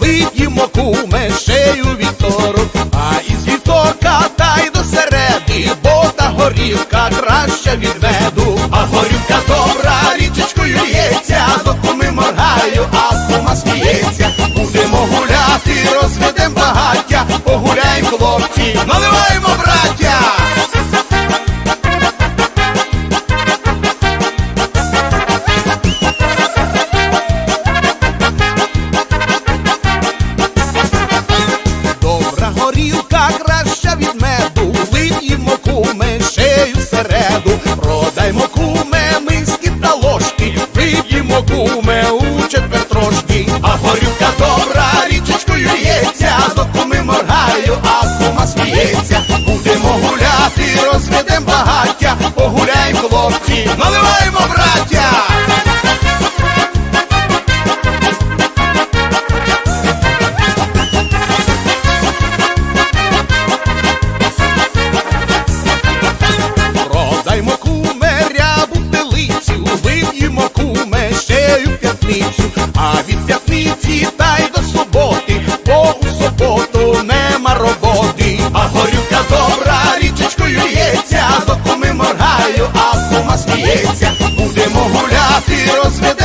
Любить кумеш. горілка краща від меду, Лить і моку середу, всереду, продаймо куме миски та ложки, вип'ємо куме у четвер трошки, а горілка добра, річечкою ється, до куми моргаю, а кума сміється. Будемо гуляти, розведем багаття, погуляй, хлопці, наливаємо браття. п'ятницю, а від п'ятниці та й до суботи, бо у суботу нема роботи, а горюка добра річечкою лється, з окуми моргаю, а сума сміється, будемо гуляти, розведемо.